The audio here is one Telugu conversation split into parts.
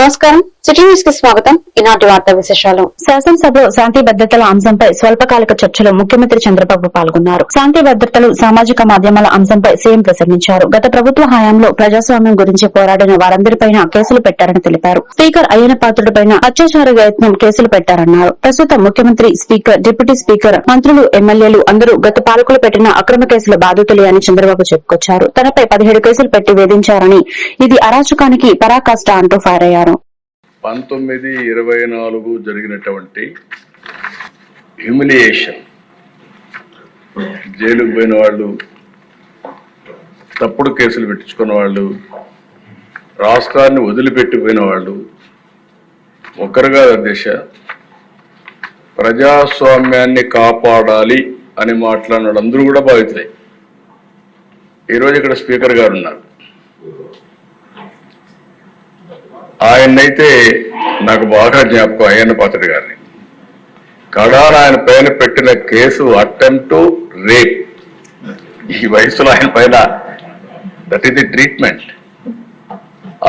నమస్కారం. సిటీ న్యూస్కి స్వాగతం. ఈనాటి వార్తా విశేషాలు. శాసనసభలో శాంతి భద్రతల అంశంపై స్వల్పకాలిక చర్చలో ముఖ్యమంత్రి చంద్రబాబు పాల్గొన్నారు. శాంతి భద్రతలు సామాజిక మాధ్యమాల అంశంపై సీఎం ప్రసంగించారు. గత ప్రభుత్వ హయాంలో ప్రజాస్వామ్యం గురించి పోరాడిన వారందరిపైన కేసులు పెట్టారని తెలిపారు. స్పీకర్ అయ్యన పాత్రుడిపైన అత్యాచార యత్నం కేసులు పెట్టారన్నారు. ప్రస్తుతం ముఖ్యమంత్రి స్పీకర్ డిప్యూటీ స్పీకర్ మంత్రులు ఎమ్మెల్యేలు అందరూ గత పాలకులు పెట్టిన అక్రమ కేసుల బాధితులే అని చంద్రబాబు చెప్పుకొచ్చారు. తనపై పదిహేడు కేసులు పెట్టి వేధించారని ఇది అరాచకానికి పరాకాష్ట అంటూ ఫైర్ అయ్యారు. పంతొమ్మిది ఇరవై నాలుగు జరిగినటువంటి హ్యూమిలియేషన్ జైలుకు పోయిన వాళ్ళు తప్పుడు కేసులు పెట్టించుకున్న వాళ్ళు రాష్ట్రాన్ని వదిలిపెట్టిపోయిన వాళ్ళు ఒకరుగా దిశ ప్రజాస్వామ్యాన్ని కాపాడాలి అని మాట్లాడిన కూడా బాధితులే. ఈరోజు ఇక్కడ స్పీకర్ గారు ఉన్నారు. ఆయన్నైతే నాకు బాగా జ్ఞాపకం అయ్యన్న పాత్రుడు గారిని. కడాన ఆయన పైన పెట్టిన కేసు అటెంప్ట్ రేప్. ఈ వయసులో ఆయన పైన దట్ ఈస్ ది ట్రీట్మెంట్.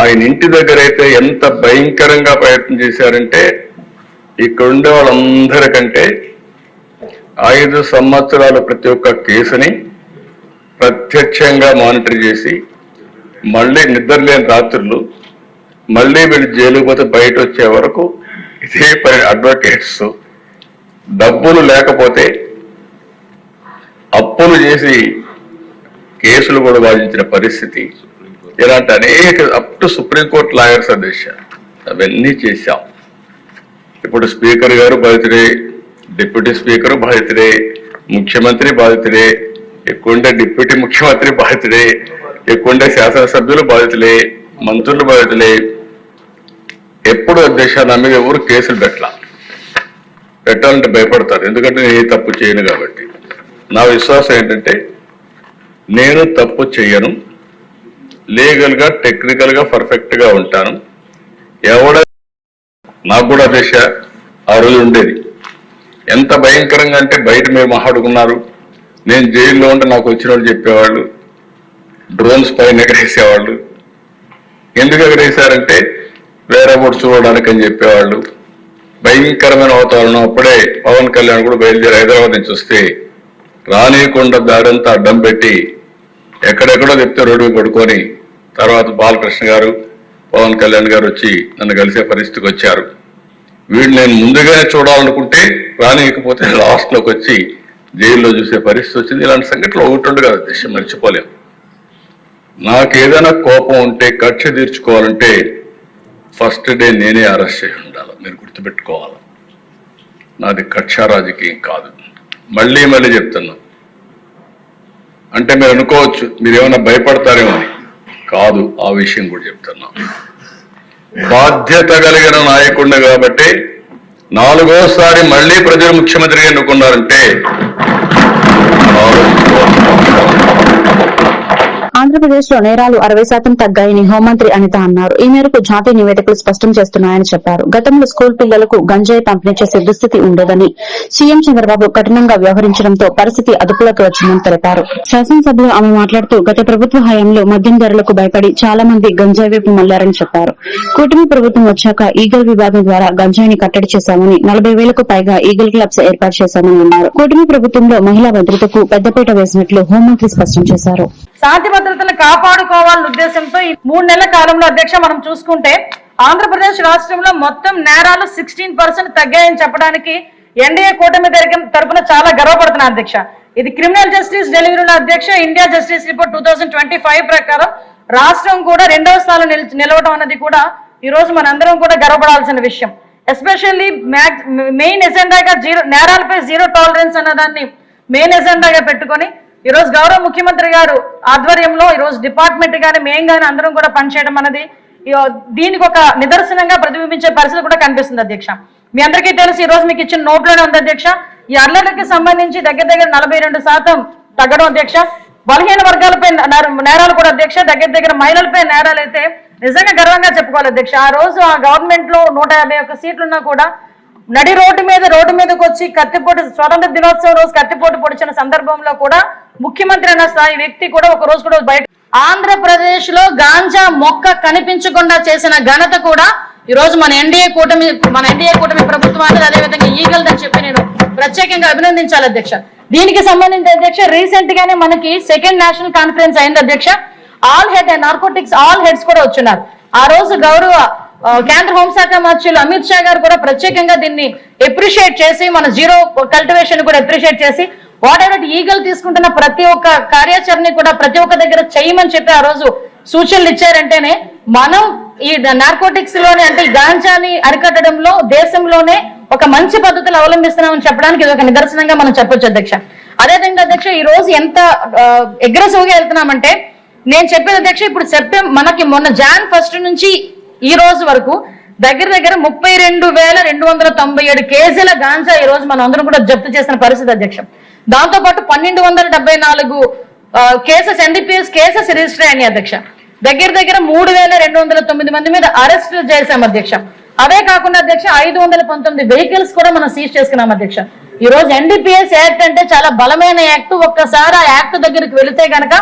ఆయన ఇంటి దగ్గర అయితే ఎంత భయంకరంగా ప్రయత్నం చేశారంటే ఇక్కడ ఉండే వాళ్ళందరికంటే ఐదు సంవత్సరాలు ప్రతి ఒక్క కేసుని ప్రత్యక్షంగా మానిటర్ చేసి మళ్ళీ నిద్రలేని రాత్రులు మళ్ళీ వీళ్ళు జైలుకు పోతే బయట వచ్చే వరకు ఇదే పని అడ్వకేట్స్ డబ్బులు లేకపోతే అప్పులు చేసి కేసులు కూడా వాదించిన పరిస్థితి. ఇలాంటి అనేక అప్ టు సుప్రీంకోర్టు లాయర్స్ అందించారు అవన్నీ చేశాం. ఇప్పుడు స్పీకర్ గారు బాధితుడే డిప్యూటీ స్పీకర్ బాధితుడే ముఖ్యమంత్రి బాధితుడే ఎక్కువంటే డిప్యూటీ ముఖ్యమంత్రి బాధితుడే ఎక్కువంటే శాసనసభ్యులు బాధితులే మంత్రులు బయటలే. ఎప్పుడు అధ్యక్ష నా మీద ఎవరు కేసులు పెట్టాల. పెట్టాలంటే భయపడతారు. ఎందుకంటే నేను ఏ తప్పు చేయను కాబట్టి. నా విశ్వాసం ఏంటంటే నేను తప్పు చేయను. లీగల్గా టెక్నికల్గా పర్ఫెక్ట్గా ఉంటాను. ఎవడ నాకు కూడా దిశ ఆ రోజు ఉండేది. ఎంత భయంకరంగా అంటే బయట మీరు మాట్లాడుకున్నారు నేను జైల్లో ఉంటే నాకు వచ్చిన వాళ్ళు చెప్పేవాళ్ళు. డ్రోన్స్ పైన ఎగరేసేవాళ్ళు. ఎందుకు ఎగరేశారంటే వేరే ఒకటి చూడడానికి అని చెప్పేవాళ్ళు. భయంకరమైన వాతావరణం. అప్పుడే పవన్ కళ్యాణ్ కూడా బయలుదేరి హైదరాబాద్ నుంచి వస్తే రానియకుండా దారంతా అడ్డం పెట్టి ఎక్కడెక్కడో చెప్తే రోడ్డు పడుకొని తర్వాత బాలకృష్ణ గారు పవన్ కళ్యాణ్ గారు వచ్చి నన్ను కలిసే పరిస్థితికి వచ్చారు. వీడు నేను ముందుగానే చూడాలనుకుంటే రానియకపోతే లాస్ట్లోకి వచ్చి జైల్లో చూసే పరిస్థితి వచ్చింది. ఇలాంటి సంఘటనలు ఒకటి ఉండదు కదా దిశ నాకు ఏదైనా కోపం ఉంటే కక్ష తీర్చుకోవాలంటే ఫస్ట్ డే నేనే అరెస్ట్ చేసి ఉండాలి. మీరు గుర్తుపెట్టుకోవాలి. నాది కక్ష రాజకీయం కాదు. మళ్ళీ మళ్ళీ చెప్తున్నా. అంటే మీరు అనుకోవచ్చు మీరు ఏమైనా భయపడతారేమో కాదు ఆ విషయం కూడా చెప్తున్నా. బాధ్యత కలిగిన నాయకుడిని కాబట్టి నాలుగోసారి మళ్ళీ ప్రజలు ముఖ్యమంత్రిగా ఎన్నుకున్నారంటే ఆంధ్రప్రదేశ్లో నేరాలు అరవై శాతం తగ్గాయని హోంమంత్రి అనిత అన్నారు. ఈ మేరకు జాతీయ నివేదికలు స్పష్టం చేస్తున్నాయని చెప్పారు. గతంలో స్కూల్ పిల్లలకు గంజాయి పంపిణీ చేసే దుస్థితి ఉండేదని సీఎం చంద్రబాబు కఠినంగా వ్యవహరించడంతో పరిస్థితి అదుపులోకి వచ్చిందని తెలిపారు. శాసనసభలో ఆమె మాట్లాడుతూ గత ప్రభుత్వ హయాంలో మద్యం ధరలకు భయపడి చాలా మంది గంజాయి వైపు మళ్ళారని చెప్పారు. కూటమి ప్రభుత్వం వచ్చాక ఈగల్ విభాగం ద్వారా గంజాయిని కట్టడి చేశామని నలభై వేలకు పైగా ఈగల్ క్లబ్స్ ఏర్పాటు చేశామని అన్నారు. కూటమి ప్రభుత్వంలో మహిళా భద్రతకు పెద్దపీట వేసినట్లు హోంమంత్రి స్పష్టం చేశారు. శాంతి భద్రతలు కాపాడుకోవాలన్న ఉద్దేశంతో ఈ మూడు నెలల కాలంలో అధ్యక్ష మనం చూసుకుంటే ఆంధ్రప్రదేశ్ రాష్ట్రంలో మొత్తం నేరాలు సిక్స్టీన్ పర్సెంట్ తగ్గాయని చెప్పడానికి ఎన్డీఏ కూటమి తరగ- తరపున చాలా గర్వపడుతున్నా అధ్యక్ష. ఇది క్రిమినల్ జస్టిస్ డెలివరీలో అధ్యక్ష India justice report two thousand twenty five ప్రకారం రాష్ట్రం కూడా రెండవ స్థానం నిలవడం అన్నది కూడా ఈ రోజు మనందరం కూడా గర్వపడాల్సిన విషయం. ఎస్పెషల్లీ మెయిన్ ఎజెండాగా జీరో నేరాలపై జీరో టాలరెన్స్ అన్నదాన్ని మెయిన్ ఎజెండాగా పెట్టుకొని ఈ రోజు గౌరవ ముఖ్యమంత్రి గారు ఆధ్వర్యంలో ఈరోజు డిపార్ట్మెంట్ కానీ మేం కానీ అందరం కూడా పనిచేయడం అనేది దీనికి ఒక నిదర్శనంగా ప్రతిబింబించే పరిస్థితి కూడా కనిపిస్తుంది అధ్యక్ష. మీ అందరికీ తెలుసు ఈరోజు మీకు ఇచ్చిన నోట్లోనే ఉంది అధ్యక్ష. ఈ అర్లర్లకి సంబంధించి దగ్గర దగ్గర నలభై రెండు శాతం తగ్గడం అధ్యక్ష. బలహీన వర్గాలపై నేరాలు కూడా అధ్యక్ష. దగ్గర దగ్గర మహిళలపై నేరాలు అయితే నిజంగా గర్వంగా చెప్పుకోవాలి అధ్యక్ష. ఆ రోజు ఆ గవర్నమెంట్లో నూట యాభై ఒక్క సీట్లున్నా కూడా నడి రోడ్డు మీద రోడ్డు మీదకి వచ్చి కత్తిపోటు స్వతంత్ర దినోత్సవం రోజు కత్తిపోటు పొడిచిన సందర్భంలో కూడా ముఖ్యమంత్రి అన్న స్థాయి వ్యక్తి కూడా ఒక రోజు కూడా బయట ఆంధ్రప్రదేశ్లో గాంజా మొక్క కనిపించకుండా చేసిన ఘనత కూడా ఈ రోజు మన ఎన్డీఏ కూటమి మన ఎన్డీఏ కూటమి ప్రభుత్వాన్ని అదేవిధంగా ఈగల్ అని చెప్పి నేను ప్రత్యేకంగా అభినందించాలి అధ్యక్ష. దీనికి సంబంధించి అధ్యక్ష రీసెంట్ గానే మనకి సెకండ్ నేషనల్ కాన్ఫరెన్స్ అయింది అధ్యక్ష. All head narcotics all heads కూడా వచ్చున్నారు ఆ రోజు గౌరవ కేంద్ర హోంశాఖ మంత్రులు అమిత్ షా గారు కూడా ప్రత్యేకంగా దీన్ని ఎప్రిషియేట్ చేసి మన జీరో కల్టివేషన్ కూడా ఎప్రిషియేట్ చేసి వాట్ ఎవర్ ఈగల్ తీసుకుంటున్న ప్రతి ఒక్క కార్యాచరణ కూడా ప్రతి ఒక్క దగ్గర చేయమని చెప్పి ఆ రోజు సూచనలు ఇచ్చారంటేనే మనం ఈ నార్కోటిక్స్లోనే అంటే ఈ గాంజాని అరికట్టడంలో దేశంలోనే ఒక మంచి పద్ధతులు అవలంబిస్తున్నామని చెప్పడానికి ఇది ఒక నిదర్శనంగా మనం చెప్పొచ్చు అధ్యక్ష. అదేవిధంగా అధ్యక్ష ఈ రోజు ఎంత అగ్రెసివ్గా వెళ్తున్నామంటే నేను చెప్పేది అధ్యక్ష ఇప్పుడు సెప్టెంబర్ మనకి మొన్న జాన్ ఫస్ట్ నుంచి ఈ రోజు వరకు దగ్గర దగ్గర ముప్పై రెండు వేల రెండు వందల తొంభై ఏడు కేజీల గాంజా ఈ రోజు మనం అందరం కూడా జప్తు చేసిన పరిస్థితి అధ్యక్షం. దాంతో పాటు పన్నెండు వందల డెబ్బై నాలుగు కేసెస్ ఎన్డీపీఎస్ కేసెస్ రిజిస్టర్ అయినాయి అధ్యక్ష. దగ్గర దగ్గర మూడు వేల రెండు వందల తొమ్మిది మంది మీద అరెస్ట్ చేశాం అధ్యక్ష. అవే కాకుండా అధ్యక్ష ఐదు వందల పంతొమ్మిది వెహికల్స్ కూడా మనం సీజ్ చేసుకున్నాం అధ్యక్ష. ఈ రోజు ఎన్డీపీఎస్ యాక్ట్ అంటే చాలా బలమైన యాక్ట్ ఒక్కసారి ఆ యాక్ట్ దగ్గరికి వెళితే గనక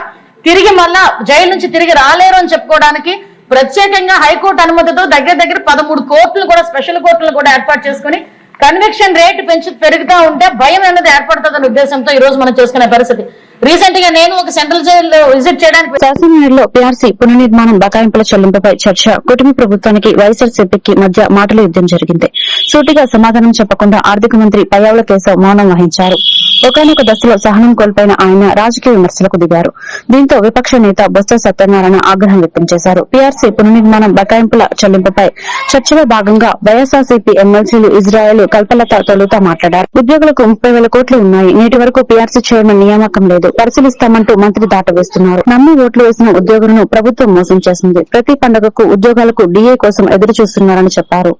తిరిగి మళ్ళా జైలు నుంచి తిరిగి రాలేరు అని చెప్పుకోవడానికి ప్రత్యేకంగా హైకోర్టు అనుమతితో దగ్గర దగ్గర పదమూడు కోర్టులు కూడా స్పెషల్ కోర్టులు కూడా ఏర్పాటు చేసుకుని కన్విక్షన్ రేట్ పెంచు పెరుగుతూ ఉంటే భయం అనేది ఏర్పడుతుందనే ఉద్దేశంతో ఈ రోజు మనం చూసుకునే పరిస్థితి. రీసెంట్గా నేను ఒక సెంట్రల్ జైలు విజిట్ చేయడానికి శాసనమండలిలో పీఆర్సీ పునర్నిర్మాణం బకాయింపుల చెల్లింపుపై చర్చ. కుటుంబ ప్రభుత్వానికి వైఎస్ఆర్సీపీకి మధ్య మాటల యుద్దం జరిగింది. సూటిగా సమాధానం చెప్పకుండా ఆర్థిక మంత్రి పయ్యావుల కేశవ్ మౌనం వహించారు. ఒకనొక దశలో సహనం కోల్పోయిన ఆయన రాజకీయ విమర్శలకు దిగారు. దీంతో విపక్ష నేత బొత్స సత్యనారాయణ ఆగ్రహం వ్యక్తం చేశారు. పీఆర్సీ పునర్నిర్మాణం బకాయింపుల చెల్లింపుపై చర్చలో భాగంగా వైఎస్ఆర్సీపీ ఎమ్మెల్సీలు ఇజ్రాయెల్ కల్పలత తొలుత మాట్లాడారు. ఉద్యోగులకు ముప్పై వేల కోట్లు ఉన్నాయి. నేటి వరకు పీఆర్సీ చైర్మన్ నియామకం లేదు. పరిశీలిస్తామంటూ మంత్రి దాటవేస్తున్నారు నమ్మి ఓట్లు వేసిన ఉద్యోగులను ప్రభుత్వం మోసం చేసింది. ప్రతి పండుగకు ఉద్యోగాలకు డిఏ కోసం ఎదురు చూస్తున్నారని చెప్పారు.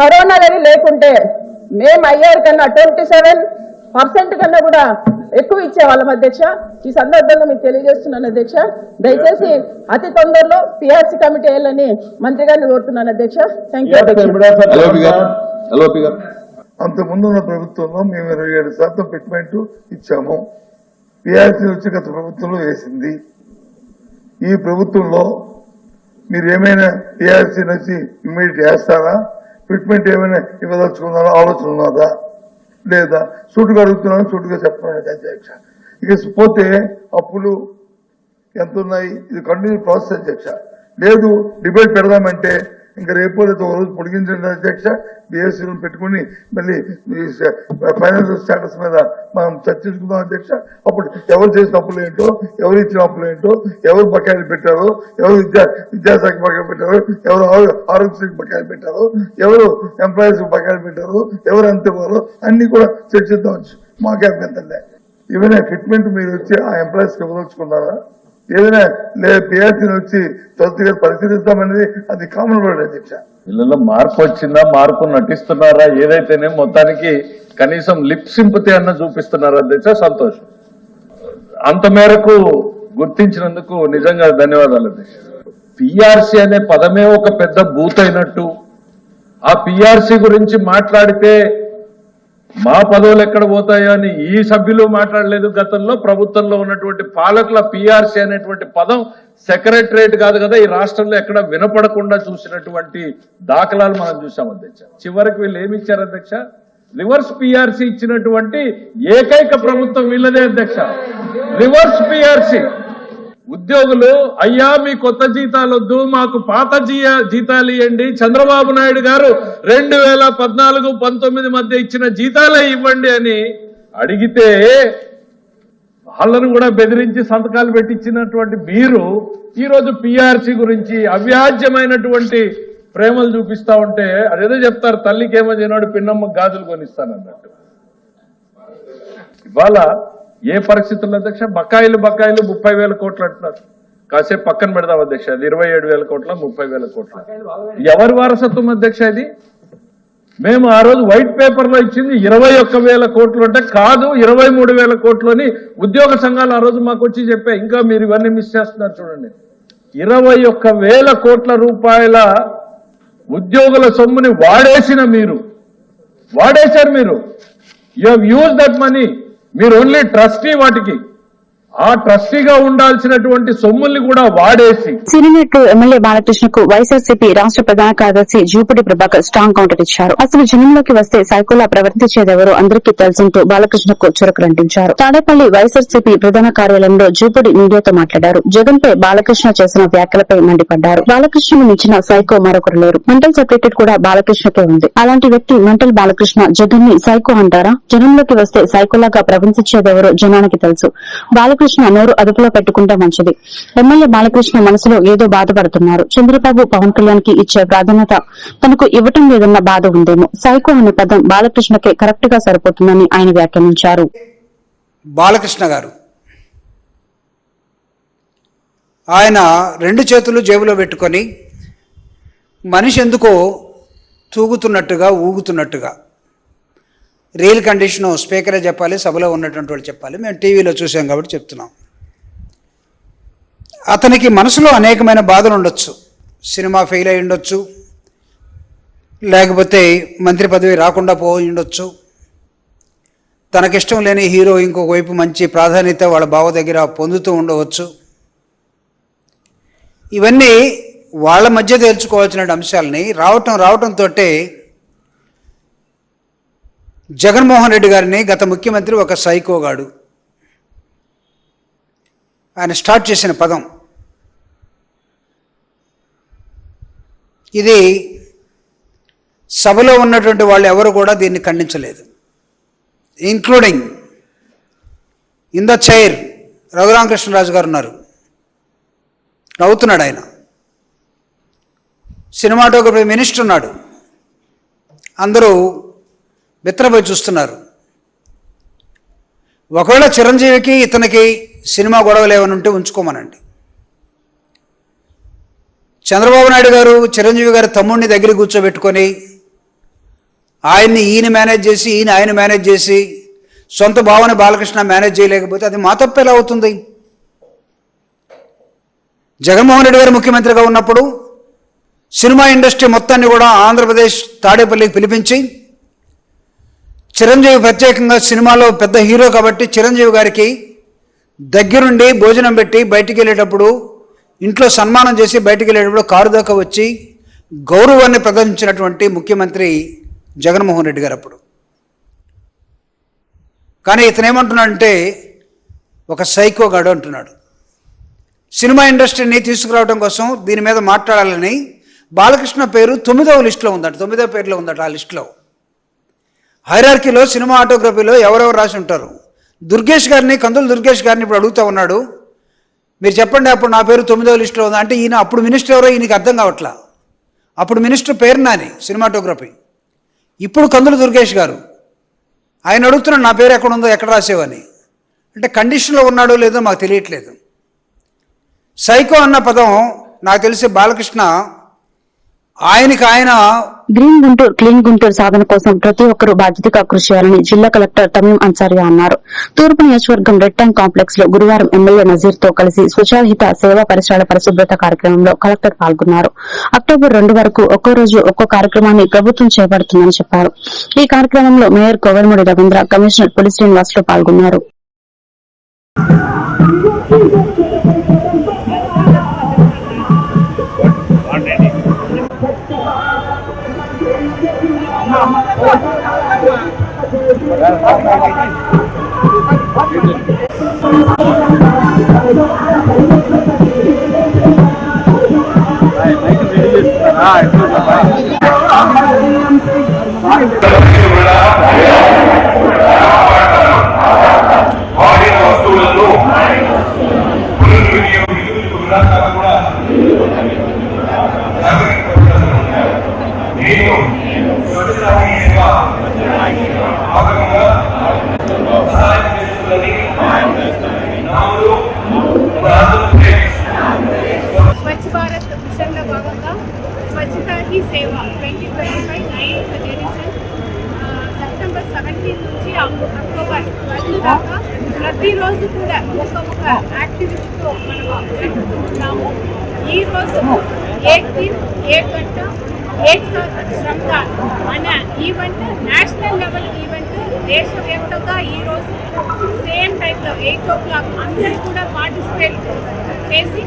కరోనా లేకుంటే మేము అయ్యారు కన్నా ట్వంటీ సెవెన్ పర్సెంట్ కన్నా కూడా ఎక్కువ ఇచ్చేవాళ్ళం అధ్యక్ష. ఈ సందర్భంగా మీకు తెలియజేస్తున్నాను అధ్యక్ష. దయచేసి అతి తొందరలో పిఆర్సీ కమిటీ వేయాలని మంత్రి గారిని కోరుతున్నాను అధ్యక్ష. థ్యాంక్ యూ అధ్యక్ష అంత ముందు ఉన్న ప్రభుత్వంలో మేము ఇరవై ఏడు శాతం ఫిట్మెంట్ ఇచ్చాము. పిఆర్సీ వచ్చి గత ప్రభుత్వంలో వేసింది. ఈ ప్రభుత్వంలో మీరు ఏమైనా పిఆర్సీ నుంచి ఇమ్మీడియట్ వేస్తారా? ఫిట్మెంట్ ఏమైనా ఇవ్వదలుచుకున్నారా? ఆలోచన ఉన్నదా? లేదా సూటుగా అడుగుతున్నాను సూటుగా చెప్పండి అధ్యక్ష. ఇక పోతే అప్పులు ఎంత ఉన్నాయి ఇది కంటిన్యూ ప్రాసెస్ అధ్యక్ష. లేదు డిబేట్ పెడదామంటే ఇంకా రేపు లేదా ఒక రోజు పొడిగించండి అధ్యక్ష బిఎస్సీలు పెట్టుకుని మళ్ళీ ఫైనాన్షియల్ స్టేటస్ మీద మనం చర్చించుకుందాం అధ్యక్ష. అప్పుడు ఎవరు చేసిన అప్పులు ఏంటో ఎవరు ఇచ్చిన అప్పులు ఏంటో ఎవరు బకాయిలు పెట్టారో ఎవరు విద్యా విద్యాశాఖ బకాయిలు పెట్టారో ఎవరు ఆరో- ఆరోగ్యశ్రీ బకాయిలు పెట్టారో ఎవరు ఎంప్లాయీస్ బకాయిలు పెట్టారో ఎవరు ఎంత ఇవ్వాలో అన్ని కూడా చర్చిద్దాం మాకే అభ్యంతరం ఏమైనా ఫిట్మెంట్ మీరు వచ్చి ఆ ఎంప్లాయీస్కి ఇవ్వదలుచుకున్నారా? ఏదైనా లేదా పిఆర్సీని వచ్చి త్వరగా పరిశీలిస్తామనేది అది కామన్ వర్డ్ అధ్యక్ష పిల్లల్లో మార్పు వచ్చిందా? మార్పు నటిస్తున్నారా? ఏదైతేనే మొత్తానికి కనీసం లిప్ సింపతి అన్న చూపిస్తున్నారు? అధ్యక్ష సంతోషం. అంత మేరకు గుర్తించినందుకు నిజంగా ధన్యవాదాలు అధ్యక్ష. పిఆర్సీ అనే పదమే ఒక పెద్ద బూత్ అయినట్టు. ఆ పిఆర్సీ గురించి మాట్లాడితే మా పదవులు ఎక్కడ పోతాయో అని ఈ సభ్యులు మాట్లాడలేదు. గతంలో ప్రభుత్వంలో ఉన్నటువంటి పాలకుల పిఆర్సీ అనేటువంటి పదం సెక్రటరేట్ కాదు కదా ఈ రాష్ట్రంలో ఎక్కడ వినపడకుండా చూసినటువంటి దాఖలాలు మనం చూసాం అధ్యక్ష. చివరికి వీళ్ళు ఏమి ఇచ్చారు అధ్యక్ష? రివర్స్ పిఆర్సీ ఇచ్చినటువంటి ఏకైక ప్రభుత్వం వీళ్ళదే అధ్యక్ష. Reverse PRC. ఉద్యోగులు అయ్యా మీ కొత్త జీతాలు వద్దు మాకు పాత జీయ- జీతాలు ఇవ్వండి చంద్రబాబు నాయుడు గారు రెండు వేల పద్నాలుగు పంతొమ్మిది మధ్య ఇచ్చిన జీతాలే ఇవ్వండి అని అడిగితే వాళ్ళను కూడా బెదిరించి సంతకాలు పెట్టించినటువంటి మీరు ఈరోజు పిఆర్సీ గురించి అవ్యాజ్యమైనటువంటి ప్రేమలు చూపిస్తా ఉంటే అదేదో చెప్తారు తల్లికి ఏమో చేయనాడు పిన్నమ్మ గాజులు కొనిస్తానన్నట్టు. ఇవాళ ఏ పరిస్థితుల్లో అధ్యక్ష? బకాయిలు బకాయిలు ముప్పై వేల కోట్లు అంటున్నారు. కాసేపు పక్కన పెడదాం అధ్యక్ష. అది ఇరవై ఏడు వేల కోట్ల ముప్పై వేల కోట్ల. ఎవరి వారసత్వం అధ్యక్ష ఇది? మేము ఆ రోజు వైట్ పేపర్లో ఇచ్చింది ఇరవై ఒక్క వేల కోట్లు అంటే కాదు ఇరవై మూడు వేల కోట్లు అని ఉద్యోగ సంఘాలు ఆ రోజు మాకు వచ్చి చెప్పాయి. ఇంకా మీరు ఇవన్నీ మిస్ చేస్తున్నారు చూడండి. ఇరవై ఒక్క వేల కోట్ల రూపాయల ఉద్యోగుల సొమ్ముని వాడేసిన మీరు. వాడేశారు మీరు. యూ హ్ దట్ మనీ మీరు ఓన్లీ ట్రస్టీ వాటికి. ఆ ట్రస్టీగా ఉండాల్సినటువంటి సొమ్ముల్ని కూడా వాడేసి సిరినెట్టు ఎమ్మెల్యే బాలకృష్ణకు వైఎస్ఆర్సీపీ రాష్ట్ర ప్రధాన కార్యదర్శి జూపూడి ప్రభాకర్ స్ట్రాంగ్ కౌంటర్ ఇచ్చారు. అసలు జనంలోకి వస్తే సైకోలా ప్రవర్తించేదెవరో అందరికీ తెలుసుంటూ బాలకృష్ణకు చురకలంటించారు తాడేపల్లి వైఎస్ఆర్సీపీ ప్రధాన కార్యాలయంలో జూపూడి మీడియాతో మాట్లాడారు. జగన్ పై బాలకృష్ణ చేసిన వ్యాఖ్యలపై మండిపడ్డారు. బాలకృష్ణను మించిన సైకో మరొకరు లేరు. మెంటల్ సెపరేటెడ్ కూడా బాలకృష్ణకే ఉంది. అలాంటి వ్యక్తి మెంటల్ బాలకృష్ణ జగన్ని సైకో అంటారా? జనంలోకి వస్తే సైకోలాగా ప్రవర్తించేదెవరో జనానికి తెలుసు. బాలకృష్ణ నోరు అదుపులో పెట్టుకుంటే మంచిది. ఎమ్మెల్యే బాలకృష్ణ మనసులో ఏదో బాధపడుతున్నారు. చంద్రబాబు పవన్ కళ్యాణ్కి ఇచ్చే ప్రాధాన్యత తనకు ఇవ్వటం లేదన్న బాధ ఉందేమో. సైకో అనే పదం బాలకృష్ణకే కరెక్ట్గా సరిపోతుందని ఆయన వ్యాఖ్యానించారు. బాలకృష్ణ గారు ఆయన రెండు చేతులు జేబులో పెట్టుకొని మనిషి ఎందుకో తూగుతున్నట్టుగా ఊగుతున్నట్టుగా రియల్ కండిషను స్పీకరే చెప్పాలి సభలో ఉన్నటువంటి వాళ్ళు చెప్పాలి. మేము టీవీలో చూసాం కాబట్టి చెప్తున్నాం. అతనికి మనసులో అనేకమైన బాధలు ఉండొచ్చు. సినిమా ఫెయిల్ అయి ఉండొచ్చు. లేకపోతే మంత్రి పదవి రాకుండా పోయి ఉండొచ్చు. తనకిష్టం లేని హీరో ఇంకొక వైపు మంచి ప్రాధాన్యత వాళ్ళ బావ దగ్గర పొందుతూ ఉండవచ్చు. ఇవన్నీ వాళ్ళ మధ్య తేల్చుకోవాల్సిన అంశాలని రావటం రావటంతో జగన్మోహన్ రెడ్డి గారిని గత ముఖ్యమంత్రి ఒక సైకోగాడు ఆయన స్టార్ట్ చేసిన పదం. ఇది సభలో ఉన్నటువంటి వాళ్ళు ఎవరు కూడా దీన్ని ఖండించలేదు. Including in the chair Raghuramakrishnaraju గారు ఉన్నారు. నవ్వుతున్నాడు ఆయన. సినిమాటోగ్రఫీ మినిస్టర్ ఉన్నాడు. అందరూ మిత్రపోయి చూస్తున్నారు. ఒకవేళ చిరంజీవికి ఇతనికి సినిమా గొడవలు ఏమైనా ఉంటే ఉంచుకోమనండి. చంద్రబాబు నాయుడు గారు చిరంజీవి గారి తమ్ముడిని దగ్గర కూర్చోబెట్టుకొని ఆయన్ని ఈయన మేనేజ్ చేసి ఈయన ఆయన మేనేజ్ చేసి సొంత భావన బాలకృష్ణ మేనేజ్ చేయలేకపోతే అది మా తప్పు ఎలా అవుతుంది? జగన్మోహన్ రెడ్డి గారు ముఖ్యమంత్రిగా ఉన్నప్పుడు సినిమా ఇండస్ట్రీ మొత్తాన్ని కూడా ఆంధ్రప్రదేశ్ తాడేపల్లికి పిలిపించి చిరంజీవి ప్రత్యేకంగా సినిమాలో పెద్ద హీరో కాబట్టి చిరంజీవి గారికి దగ్గరుండి భోజనం పెట్టి బయటికి వెళ్ళేటప్పుడు ఇంట్లో సన్మానం చేసి బయటికి వెళ్ళేటప్పుడు కారు దాకా వచ్చి గౌరవాన్ని ప్రదర్శించినటువంటి ముఖ్యమంత్రి జగన్మోహన్ రెడ్డి గారు అప్పుడు. కానీ ఇతను ఏమంటున్నాడంటే ఒక సైకోగాడు అంటున్నాడు. సినిమా ఇండస్ట్రీని తీసుకురావడం కోసం దీని మీద మాట్లాడాలని బాలకృష్ణ పేరు తొమ్మిదవ లిస్టులో ఉందట తొమ్మిదవ పేరులో ఉందట ఆ లిస్టులో. హైరార్కీలో సినిమా ఆటోగ్రఫీలో ఎవరెవరు రాసి ఉంటారు? దుర్గేష్ గారిని కందులు దుర్గేష్ గారిని ఇప్పుడు అడుగుతూ ఉన్నాడు. మీరు చెప్పండి అప్పుడు నా పేరు తొమ్మిదవ లిస్టులో ఉంది? అంటే ఈయన అప్పుడు మినిస్టర్ ఎవరో ఈయనకి అర్థం కావట్లా. అప్పుడు మినిస్టర్ పేరు నాని సినిమాటోగ్రఫీ. ఇప్పుడు కందులు దుర్గేష్ గారు. ఆయన అడుగుతున్నాడు నా పేరు ఎక్కడ ఉందో ఎక్కడ రాసేవని. అంటే కండిషన్లో ఉన్నాడో లేదో మాకు తెలియట్లేదు. సైకో అన్న పదం నాకు తెలిసి బాలకృష్ణ ఆయనకి ఆయన గ్రీన్ గుంటూరు క్లీన్ గుంటూరు సాధన కోసం ప్రతి ఒక్కరూ బాధ్యతగా కృషి చేయాలని జిల్లా కలెక్టర్ తమీం అన్సారియా అన్నారు. తూర్పు నియోజకవర్గం రెడ్ ట్యాంక్ కాంప్లెక్స్లో గురువారం ఎమ్మెల్యే నజీర్తో కలిసి స్వచ్ఛాహిత సేవా పరిసరాల పరిశుభ్రత కార్యక్రమంలో కలెక్టర్ పాల్గొన్నారు. అక్టోబర్ రెండు వరకు ఒక్కో రోజు ఒక్కో కార్యక్రమాన్ని ప్రభుత్వం చేపడుతుందని చెప్పారు. ఈ కార్యక్రమంలో మేయర్ కోవెలమూడి రవీంద్ర కమిషనర్ పులి శ్రీనివాసులు పాల్గొన్నారు. దాకా ప్రతిరోజు కూడా ఒక ఒక యాక్టివిటీతో మనం ఉన్నాము ఈ రోజు ఏక్ దిన్ ఏక్ గంట సాత్ శ్రమదాన్ అనే ఈవెంట్ నేషనల్ లెవెల్ ఈవెంట్ దేశవ్యాప్తంగా ఈరోజు సేమ్ టైంలో ఎయిట్ ఓ క్లాక్ అందరూ కూడా పార్టిసిపేట్ చేసి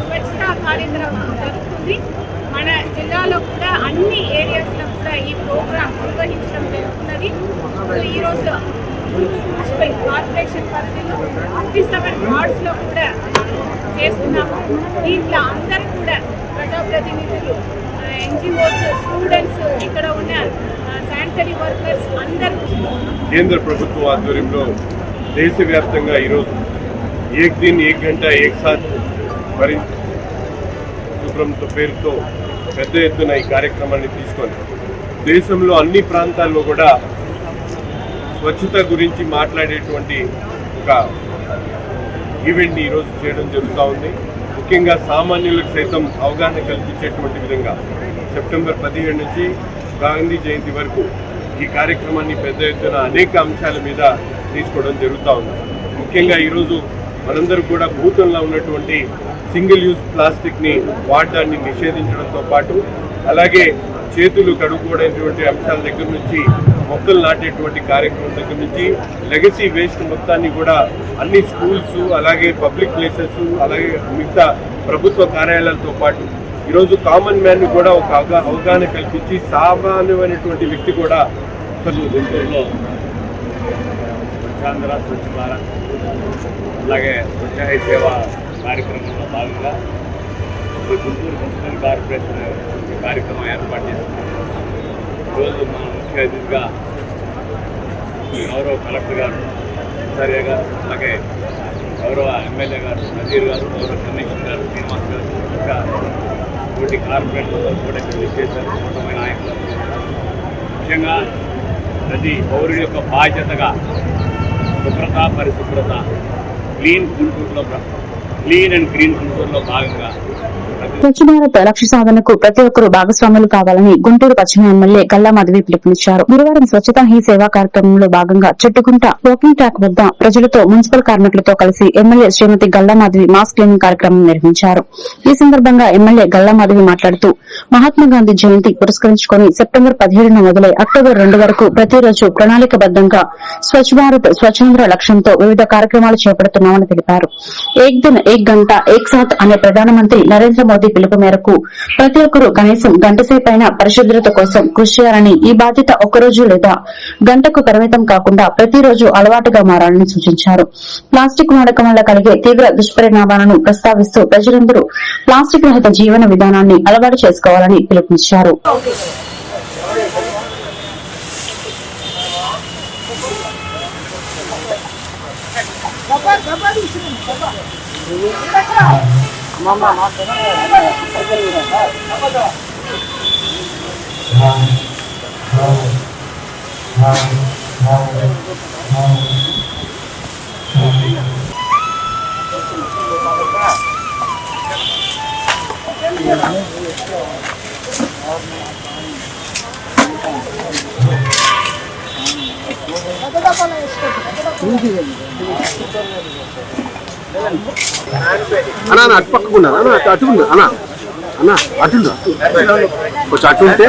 స్వచ్ఛతా కార్యక్రమం జరుగుతుంది. మన జిల్లాలో కూడా అన్ని ఏరియాస్లో కూడా ఈ ప్రోగ్రాం నిర్వహించడం జరుగుతున్నది. ఈరోజు మున్సిపల్ కార్పొరేషన్ పరిధిలో ఫిఫ్టీ సెవెన్ వార్డ్స్లో కూడా చేస్తున్నాము. దీంట్లో అందరూ కూడా ప్రజాప్రతినిధులు ఎన్జిఓస్ స్టూడెంట్స్ ఇక్కడ ఉన్న శానిటరీ వర్కర్స్ అందరూ కేంద్ర ప్రభుత్వ ఆధ్వర్యంలో దేశవ్యాప్తంగా ఈరోజు ఏక్ దిన్ ఏక్ గంట ఏక్ సాత్ మరి శుభ్రంతో పేరుతో పెద్ద ఎత్తున ఈ కార్యక్రమాన్ని తీసుకొని దేశంలో అన్ని ప్రాంతాల్లో కూడా స్వచ్ఛత గురించి మాట్లాడేటువంటి ఒక ఈవెంట్ ఈరోజు చేయడం జరుగుతూ ఉంది. ముఖ్యంగా సామాన్యులకు సైతం అవగాహన కల్పించేటువంటి విధంగా సెప్టెంబర్ పదిహేడు నుంచి గాంధీ జయంతి వరకు ఈ కార్యక్రమాన్ని పెద్ద ఎత్తున అనేక అంశాల మీద తీసుకోవడం జరుగుతూ ఉంది. ముఖ్యంగా ఈరోజు మనందరూ కూడా భూతంలో ఉన్నటువంటి సింగిల్ యూజ్ ప్లాస్టిక్ని వాడడాన్ని నిషేధించడంతో పాటు అలాగే చేతులు కడుక్కోవడానికి అంశాల దగ్గర నుంచి మొక్కలు నాటేటువంటి కార్యక్రమం దగ్గర నుంచి లెగసీ వేస్ట్ మొత్తాన్ని కూడా అన్ని స్కూల్స్ అలాగే పబ్లిక్ ప్లేసెస్ అలాగే మిగతా ప్రభుత్వ కార్యాలయాలతో పాటు ఈరోజు కామన్ మ్యాన్ కూడా ఒక అవగా అవగాహన కల్పించి సామాన్యమైనటువంటి వ్యక్తి కూడా అసలు గుంటూరులో స్వచ్ఛాంధ్ర స్వచ్ఛ భారత్ అలాగే స్వచ్ఛాయ సేవ కార్యక్రమంలో భాగంగా గుంటూరు మున్సిపల్ కార్పొరేషన్ కార్యక్రమం ఏర్పాటు చేసింది. ఈరోజు మన ముఖ్య అతిథిగా గౌరవ కలెక్టర్ గారు ఆచార్య గారు అలాగే గౌరవ ఎమ్మెల్యే గారు నజీర్ గారు గౌరవ కమిషనర్ గారు శ్రీనివాస్ గారు ఇంకా తోటి కార్పొరేటర్లు కూడా ఇక్కడ విచ్చేశారు. ఉన్నతమైన నాయకులు. ముఖ్యంగా ప్రతి పౌరుడి యొక్క బాధ్యతగా శుభ్రత పరిశుభ్రత క్లీన్ గుంటూరులో క్లీన్ అండ్ గ్రీన్ గుంటూరులో భాగంగా స్వచ్ఛ భారత్ లక్ష్య సాధనకు ప్రతి ఒక్కరూ భాగస్వాములు కావాలని గుంటూరు పశ్చిమ ఎమ్మెల్యే గల్లా మాధవి పిలుపునిచ్చారు. గురువారం స్వచ్ఛతా హీ సేవా కార్యక్రమంలో భాగంగా చెట్టుకుంట వాకింగ్ ట్రాక్ వద్ద ప్రజలతో మున్సిపల్ కార్మికులతో కలిసి MLA Shrimati Galla Madhavi mass cleaning కార్యక్రమం నిర్వహించారు. ఈ సందర్భంగా ఎమ్మెల్యే గల్లా మాధవి మాట్లాడుతూ మహాత్మా గాంధీ జయంతి పురస్కరించుకుని సెప్టెంబర్ పదిహేడున మొదలై అక్టోబర్ రెండు వరకు ప్రతిరోజు ప్రణాళికబద్దంగా స్వచ్ఛ భారత్ స్వచ్ఛాంధ్ర లక్ష్యంతో వివిధ కార్యక్రమాలు చేపడుతున్నామని తెలిపారు. ఏక్ దిన్ ఏక్ గంట ఏక్ సాత్ అనే ప్రధానమంత్రి నరేంద్ర మోదీ పిలుపు మేరకు ప్రతి ఒక్కరూ కనీసం గంటసేపైన పరిశుభ్రత కోసం కృషి చేయాలని ఈ బాధ్యత ఒక్కరోజు లేదా గంటకు పరిమితం కాకుండా ప్రతిరోజు అలవాటుగా మారాలని సూచించారు. ప్లాస్టిక్ వాడకం వల్ల కలిగే తీవ్ర దుష్పరిణామాలను ప్రస్తావిస్తూ ప్రజలందరూ ప్లాస్టిక్ రహిత జీవన విధానాన్ని అలవాటు చేసుకోవాలని పిలుపునిచ్చారు. అన్నా అన్న అటు పక్కకు పక్కకుండా అన్న అటు అటు ఉన్నా అన్న అన్న అటు కొంచెం అటు ఉంటే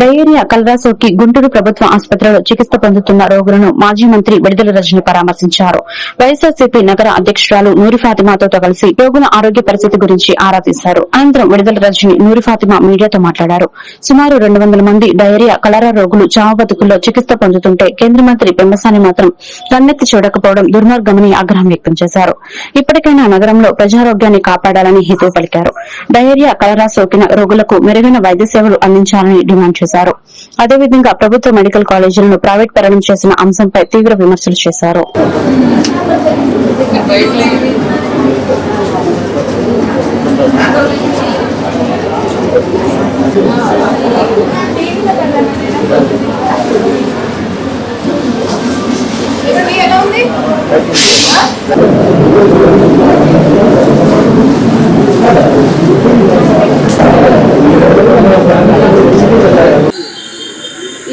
డయేరియా కలరా సోకి గుంటూరు ప్రభుత్వ ఆసుపత్రిలో చికిత్స పొందుతున్న రోగులను మాజీ మంత్రి విడుదల రజని పరామర్శించారు. వైఎస్ఆర్సీపీ నగర అధ్యక్షురాలు నూరి ఫాతిమాతో కలిసి రోగుల ఆరోగ్య పరిస్థితి గురించి ఆరా తీశారు. అనంతరం విడుదల రజని నూరి ఫాతిమా మీడియాతో మాట్లాడారు. సుమారు రెండు వందల మంది డయేరియా కలరా రోగులు చావు బతుకుల్లో చికిత్స పొందుతుంటే కేంద్ర మంత్రి పెమ్మసాని మాత్రం కన్నెత్తి చూడకపోవడం దుర్మార్గమని ఆగ్రహం వ్యక్తం చేశారు. ఇప్పటికైనా నగరంలో ప్రజారోగ్యాన్ని కాపాడాలని హితవు పలికారు. డయేరియా కలరా సోకిన రోగులకు మెరుగైన వైద్య సేవలు అందించాలని డిమాండ్ చేశారు. అదేవిధంగా ప్రభుత్వ మెడికల్ కాలేజీలను ప్రైవేట్ పరణం చేసిన అంశంపై తీవ్ర విమర్శలు చేశారు.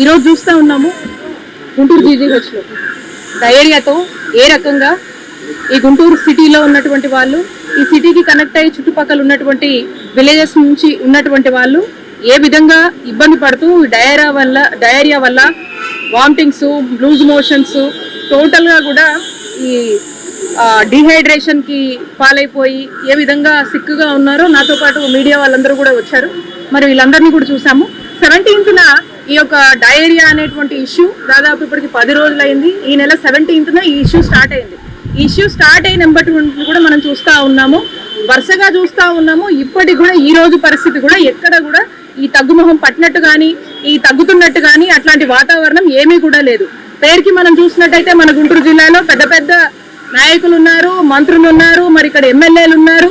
ఈరోజు చూస్తూ ఉన్నాము. గుంటూరు జీజీహెచ్లో డయేరియాతో ఏ రకంగా ఈ గుంటూరు సిటీలో ఉన్నటువంటి వాళ్ళు ఈ సిటీకి కనెక్ట్ అయ్యి చుట్టుపక్కల ఉన్నటువంటి విలేజెస్ నుంచి ఉన్నటువంటి వాళ్ళు ఏ విధంగా ఇబ్బంది పడుతూ ఈ డయేరియా వల్ల డయేరియా వల్ల వామిటింగ్స్ బ్లూజ్ మోషన్స్ టోటల్గా కూడా ఈ డిహైడ్రేషన్కి పాలైపోయి ఏ విధంగా సిక్కుగా ఉన్నారో నాతో పాటు మీడియా వాళ్ళందరూ కూడా వచ్చారు. మరి వీళ్ళందరినీ కూడా చూసాము. సెవెంటీన్త్న ఈ యొక్క డయేరియా అనేటువంటి ఇష్యూ దాదాపు ఇప్పటికి పది రోజులైంది. ఈ నెల సెవెంటీన్త్న ఈ ఇష్యూ స్టార్ట్ అయింది. ఈ ఇష్యూ స్టార్ట్ అయిన కూడా మనం చూస్తూ ఉన్నాము. వరుసగా చూస్తూ ఉన్నాము. ఇప్పటికి కూడా ఈ రోజు పరిస్థితి కూడా ఎక్కడ కూడా ఈ తగ్గుముఖం పట్టినట్టు కానీ ఈ తగ్గుతున్నట్టు కానీ అట్లాంటి వాతావరణం ఏమీ కూడా లేదు. పేరుకి మనం చూసినట్టయితే మన గుంటూరు జిల్లాలో పెద్ద పెద్ద నాయకులు ఉన్నారు మంత్రులు ఉన్నారు మరి ఇక్కడ ఎమ్మెల్యేలు ఉన్నారు.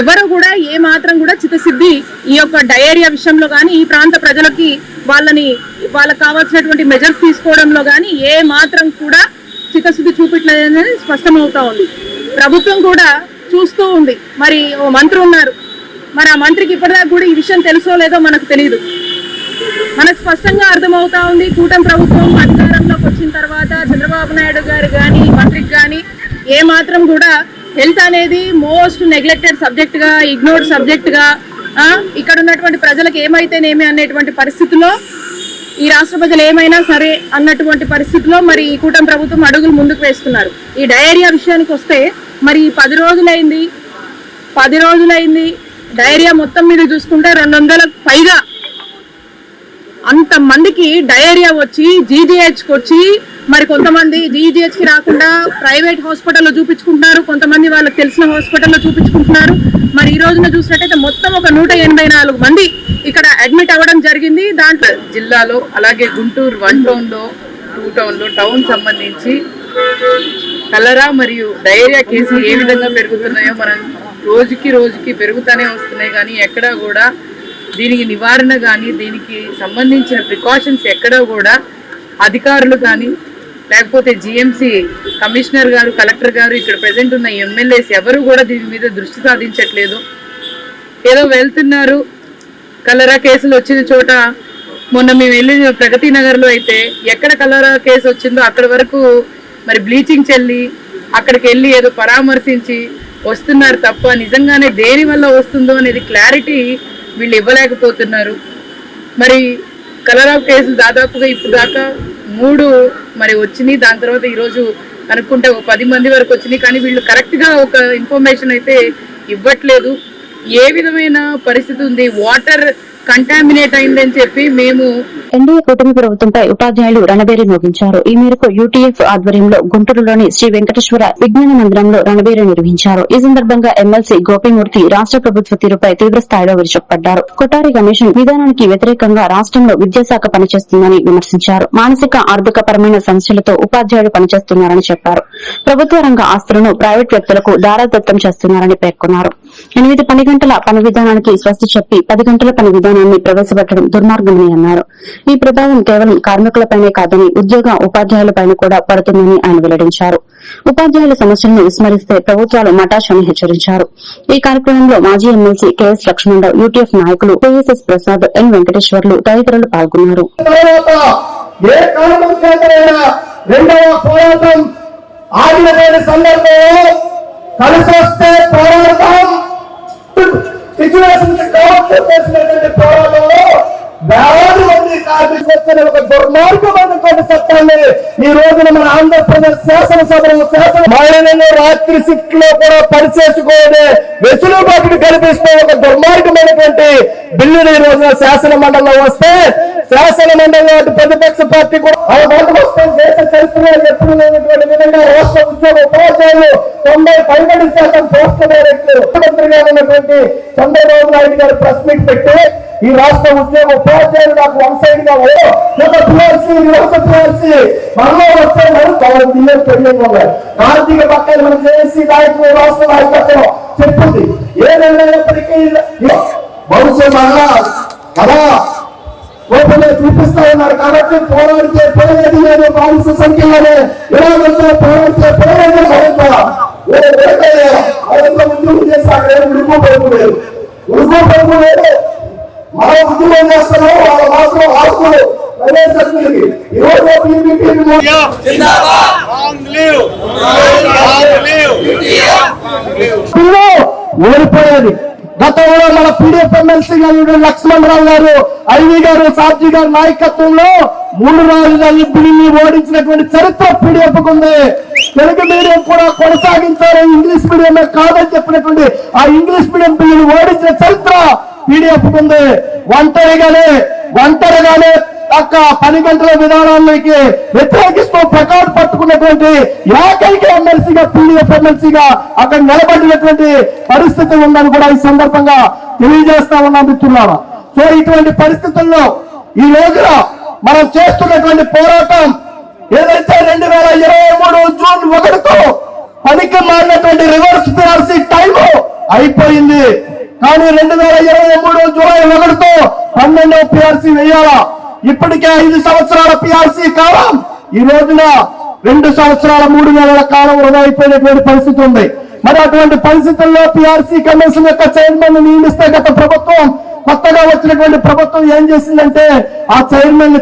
ఎవరు కూడా ఏ మాత్రం కూడా చిత్తశుద్ధి ఈ యొక్క డయేరియా విషయంలో కానీ ఈ ప్రాంత ప్రజలకి వాళ్ళని వాళ్ళకి కావాల్సినటువంటి మెజర్స్ తీసుకోవడంలో కానీ ఏ మాత్రం కూడా చిత్తశుద్ధి చూపించలేదని స్పష్టమవుతా ఉంది. ప్రభుత్వం కూడా చూస్తూ ఉంది. మరి ఓ మంత్రి ఉన్నారు. మరి ఆ మంత్రికి ఇప్పటిదాకా కూడా ఈ విషయం తెలుసో లేదో మనకు తెలియదు మనకు స్పష్టంగా అర్థమవుతా ఉంది. కూటమి ప్రభుత్వం అధికారంలోకి వచ్చిన తర్వాత చంద్రబాబు నాయుడు గారు కానీ మంత్రికి కానీ ఏ మాత్రం కూడా హెల్త్ అనేది మోస్ట్ నెగ్లెక్టెడ్ సబ్జెక్ట్గా ఇగ్నోర్డ్ సబ్జెక్ట్గా ఇక్కడ ఉన్నటువంటి ప్రజలకు ఏమైతేనేమి అనేటువంటి పరిస్థితిలో ఈ రాష్ట్ర ప్రజలు ఏమైనా సరే అన్నటువంటి పరిస్థితిలో మరి ఈ కూటమి ప్రభుత్వం అడుగులు ముందుకు వేస్తున్నారు. ఈ డయేరియా విషయానికి వస్తే మరి ఈ పది రోజులైంది పది రోజులైంది డయేరియా మొత్తం మీద చూసుకుంటే రెండు వందల పైగా అంత మందికి డయేరియా వచ్చి జీజీహెచ్కి వచ్చి మరి కొంతమంది జీజీహెచ్కి రాకుండా ప్రైవేట్ హాస్పిటల్లో చూపించుకుంటున్నారు కొంతమంది వాళ్ళకి తెలిసిన హాస్పిటల్లో చూపించుకుంటున్నారు. మరి ఈ రోజున చూసినట్టయితే మొత్తం ఒక నూట ఎనభై నాలుగు మంది ఇక్కడ అడ్మిట్ అవ్వడం జరిగింది. దాంట్లో జిల్లాలో అలాగే గుంటూరు వన్ టౌన్లో టూ టౌన్లో టౌన్ సంబంధించి కలరా మరియు డయేరియా కేసులు ఏ విధంగా పెరుగుతున్నాయో మనం రోజుకి రోజుకి పెరుగుతూనే వస్తున్నాయి. కానీ ఎక్కడా కూడా దీనికి నివారణ కానీ దీనికి సంబంధించిన ప్రికాషన్స్ ఎక్కడా కూడా అధికారులు కానీ లేకపోతే జిఎంసి కమిషనర్ గారు కలెక్టర్ గారు ఇక్కడ ప్రజెంట్ ఉన్న ఎమ్మెల్యేస్ ఎవరు కూడా దీని మీద దృష్టి సాధించట్లేదు. ఏదో వెళ్తున్నారు. కలరా కేసులు వచ్చిన చోట మొన్న మేము వెళ్ళిన ప్రగతి నగర్లో అయితే ఎక్కడ కలరా కేసు వచ్చిందో అక్కడ వరకు మరి బ్లీచింగ్ చల్లి అక్కడికి వెళ్ళి ఏదో పరామర్శించి వస్తున్నారు తప్ప నిజంగానే దేని వల్ల వస్తుందో అనేది క్లారిటీ వీళ్ళు ఇవ్వలేకపోతున్నారు. మరి కలరా కేసులు దాదాపుగా ఇప్పుడు దాకా మూడు మరి వచ్చినాయి. దాని తర్వాత ఈరోజు అనుకుంటే ఒక పది మంది వరకు వచ్చినాయి. కానీ వీళ్ళు కరెక్ట్గా ఒక ఇన్ఫర్మేషన్ అయితే ఇవ్వట్లేదు. ఏ విధమైన పరిస్థితి ఉంది? వాటర్ కంటామినేట్ అయిందని చెప్పి మేము ఎన్డీఏ కూటమి ప్రభుత్వంపై ఉపాధ్యాయులు రణబేరి మోగించారు. ఈ మేరకు యూటీఎఫ్ ఆధ్వర్యంలో గుంటూరులోని శ్రీ వెంకటేశ్వర విజ్ఞాన మందిరంలో రణబేరి నిర్వహించారు. ఈ సందర్భంగా ఎమ్మెల్సీ గోపిమూర్తి రాష్ట ప్రభుత్వ తీరుపై తీవ్ర స్థాయిలో విరుచుకుపడ్డారు. కొటారి కమిషన్ విధానానికి వ్యతిరేకంగా రాష్ట్రంలో విద్యాశాఖ పనిచేస్తుందని విమర్శించారు. మానసిక ఆర్థిక పరమైన సమస్యలతో ఉపాధ్యాయులు పనిచేస్తున్నారని చెప్పారు. ప్రభుత్వ రంగ ఆస్తులను ప్రైవేట్ వ్యక్తులకు దారాదత్తం చేస్తున్నారని పేర్కొన్నారు. ఎనిమిది పని గంటల పని విధానానికి స్వస్తి చెప్పి పది గంటల పని విధానాన్ని ప్రవేశపెట్టడం దుర్మార్గమని అన్నారు. ఈ ప్రభావం కేవలం కార్మికులపైనే కాదని ఉద్యోగ ఉపాధ్యాయులపైన కూడా పడుతుందని ఆయన వెల్లడించారు. ఉపాధ్యాయుల సమస్యలను విస్మరిస్తే ప్రభుత్వాలు మటాష్ అని హెచ్చరించారు. ఈ కార్యక్రమంలో మాజీ ఎమ్మెల్సీ కెఎస్ లక్ష్మణరావు యూటీఎఫ్ నాయకులు కెఎస్ఎస్ ప్రసాద్ ఎన్ వెంకటేశ్వర్లు తదితరులు పాల్గొన్నారు. రెండవ పోరాటం సందర్భంలో కలిసి వస్తే పోరాడతాం. సిచ్యువేషన్ చేసినటువంటి పోరాటంలో వేలాది మంది ఒక దుర్మార్గమైనటువంటి చట్టాన్ని ఈ రోజున మన ఆంధ్రప్రదేశ్ శాసనసభలో శాసన మహిళలను రాత్రి షిఫ్ట్లో కూడా పనిచేసుకోవడే వెసులుబాటును కల్పిస్తూ ఒక దుర్మార్గమైనటువంటి బిల్లుని ఈ రోజున శాసన మండలిలో వస్తే శాసన మండలి ప్రతిపక్ష పార్టీ కూడా ఆ దేశ చరిత్రలో ఎప్పుడు లేనటువంటి విధంగా రాష్ట్ర ఉద్యోగ ఉపాధ్యాయులు తొంభై పైబడి శాతం పోస్ట్ డైరెక్టర్ ముఖ్యమంత్రిగా ఉన్నటువంటి చంద్రబాబు నాయుడు గారు ప్రెస్ మీట్ పెట్టి ఈ రాష్ట్ర ఉద్యోగ ఉపాధ్యాయులు నాకు వన్ సైడ్గా ఒక పిఆర్సీ ఒక పిఆర్సీ మనలో వస్తే మరి పవన్ బిల్లు పెండింగ్ ఉన్నాయి కార్తీక పక్కన మన జేఏసీ నాయకులు రాష్ట్ర నాయకత్వం చెప్పింది ఏదైనప్పటికీ బహుశా మళ్ళా కదా ఓపెన్ చూపిస్తా ఉన్నారు కాబట్టి పోరాడితే పోయేది లేదు బానిస సంఖ్యలోనే ఇలాగంతా పోరాడితే పోయేది మరింత ఏ రేపే మరింత ఉద్యోగం చేస్తాడు ఏం ఉడుకు పరుపు లేదు ఉడుకు పరుపు లేదు మనం ఉద్యోగం చేస్తున్నాం వాళ్ళ మాత్రం ఆకులు ప్రవేశించింది ఈ రోజు బిల్లు ఓడిపోయేది గతంలో మన పీడిఎఫ్ ఎమ్మెల్సీ గారు లక్ష్మణరావు గారు ఐవి గారు సార్జీ గారి నాయకత్వంలో మూడు రాజధాని బిల్లుని ఓడించినటువంటి చరిత్ర పీడిఎఫ్ ఉంది. తెలుగు మీడియం కూడా కొనసాగించారు. ఇంగ్లీష్ మీడియం కాదని చెప్పినటువంటి ఆ ఇంగ్లీష్ మీడియం బిల్లుని ఓడించిన చరిత్ర పీడిఎఫ్ ఉంది. ఒంటరిగానే ఒంటరిగానే యొక్క పని గంటల విధానాలకి వ్యతిరేకిస్తూ ప్రకారం పట్టుకున్నటువంటి ఏకైక ఎమ్మెల్సీగా పీడీఎఫ్ ఎమ్మెల్సీగా అక్కడ నిలబడినటువంటి పరిస్థితి ఉందని కూడా ఈ సందర్భంగా తెలియజేస్తా ఉన్నాం మిత్రులారా. సో ఇటువంటి పరిస్థితుల్లో ఈ రోజున మనం చేస్తున్నటువంటి పోరాటం ఏదైతే రెండు వేల ఇరవై మూడు జూన్ ఒకటితో పనికి మారినటువంటి రివర్స్ పిఆర్సీ టైం అయిపోయింది. కానీ రెండు వేల ఇరవై మూడు జూలై ఒకటితో పన్నెండో పిఆర్సీ వేయాలా? ఇప్పటికే ఐదు సంవత్సరాల పిఆర్సీ కాలం. ఈ రోజున రెండు సంవత్సరాల మూడు నెలల కాలం వృధా అయిపోయినటువంటి పరిస్థితి ఉంది. మరి అటువంటి పరిస్థితుల్లో పిఆర్సీ కమిషన్ యొక్క చైర్మన్ నియమిస్తే గత ప్రభుత్వం కొత్తగా వచ్చినటువంటి ప్రభుత్వం ఏం చేసిందంటే ఆ చైర్మన్ని